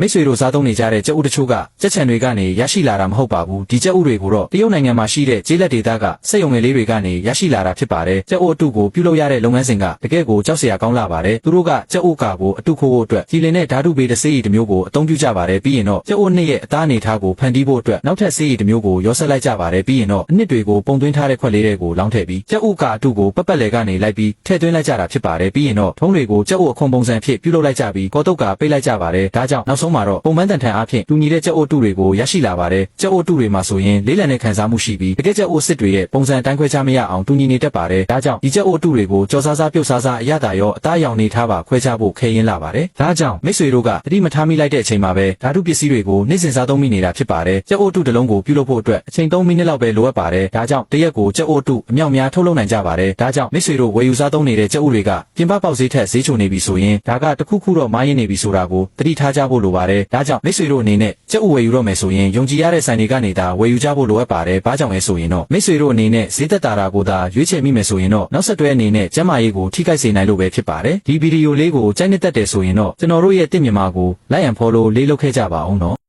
မိတ်ဆွေတို့စားသုံးနေကြတဲ့ကြက်ဥတချို့ကကြက်ချံတွေကနေရရှိလာတာမဟုတ်ပါဘူးဒီကြက်ဥတွေကိုတော့တရုတ်နိုင်ငံမှာရှိတဲ့ကျေးလက်ဒေသကစက်ရုံငယ်လေးတွေကနေရရှိလာတာဖြစ်ပါတယ်ကြက်ဥအတုကိုပြုလုပ်ရတဲ့လုပ်ငန်းစဉ်ကတကယ့်ကိုကြောက်စရာကောင်းလာပါတယ်သူတို့ကကြက်ဥကာကိုအတုခိုးဖို့အတွက်ကြည်လင်တဲ့ဓာတုပေတစ်စေးရည်တစ်မျိုးကိုအသုံးပြုကြပါတယ်ပြီးရင်တော့ကြက်ဥနှစ်ရဲ့အသားအနေထားကိုဖန်တီးဖို့အတွက်နောက်ထပ်စေးရည်တစ်မျိုးကိုရောဆက်လိုက်ကြပါတယ်ပြီးရင်တော့အနှစ်တွေကိုပုံသွင်းထားတဲ့ခွက်လေးတွေကိုလောင်းထည့်ပြီးကြက်ဥကာအတုကိုပက်ပက်လေကနေလိုက်ပြီးထည့်သွင်းလိုက်ကြတာဖြစ်ပါတယ်ပြီးရင်တော့ထုံးတွေကိုကြက်ဥအခွန်ပုံစံဖြစ်ပြုလုပ်လိုက်ကြပြီးကောတုတ်ကပိတ်လိုက်ကြပါတယ်ဒါကြောင့်နောက်ဆုံးမှာတော့ပုံမှန်တန်ထန်အားဖြင့်တူညီတဲ့ကြက်ဥတုတွေကိုရရှိလာပါတယ်ကြက်ဥတုတွေမှာဆိုရင်လေးလံတဲ့ခံစားမှုရှိပြီးတကယ်ကြက်ဥစစ်တွေရဲ့ပုံစံတိုင်းခွဲခြားမရအောင်တူညီနေတတ်ပါတယ်ဒါကြောင့်ဒီကြက်ဥတုတွေကိုကြော်စားစားပြုတ်စားစားအရသာရောအသားရောင်နေထားပါခွဲခြားဖို့ခဲရင်လာပါတယ်ဒါကြောင့်မိတ်ဆွေတို့ကတတိမထားမိလိုက်တဲ့အချိန်မှာပဲဓာတုပစ္စည်းတွေကိုနေ့စဉ်စားသုံးမိနေတာဖြစ်ပါတယ်ကြက်ဥတုတစ်လုံးကိုပြုလုပ်ဖို့အတွက်အချိန်3မိနစ်လောက်ပဲလိုအပ်ပါတယ်ဒါကြောင့်တရက်ကိုကြက်ဥတုအမြောက်များထုတ်လုပ်နိုင်ကြပါတယ်ဒါကြောင့်မိတ်ဆွေတို့ဝယ်ယူစားသုံးနေတဲ့ကြက်ဥတွေကပြင်ပပေါက်ဈေးထက်ဈေးချိုနေပြီဆိုရင်ဒါကတစ်ခုခုတော့မားရင်နေပြီဆိုတာကိုတတိထားကြဖို့လိုပါတယ်ဒါကြောင့်မိတ်ဆွေတို့အနေနဲ့ကြက်ဥဝယ်ယူတော့မယ်ဆိုရင်ယုံကြည်ရတဲ့ဆိုင်တွေကနေဒါဝယ်ယူကြဖို့လိုအပ်ပါတယ်ဘာကြောင့်လဲဆိုရင်တော့မိတ်ဆွေတို့အနေနဲ့ဈေးသက်တာတာကိုသာရွေးချယ်မိမယ်ဆိုရင်တော့နောက်ဆက်တွဲအနေနဲ့ကျန်းမာရေးကိုထိခိုက်စေနိုင်လို့ပဲဖြစ်ပါတယ်ဒီဗီဒီယိုလေးကိုကြိုက်နှစ်သက်တယ်ဆိုရင်တော့ကျွန်တော်တို့ရဲ့တင့်မြန်မာကို like and follow လေးလုပ်ခဲ့ကြပါအောင်နော်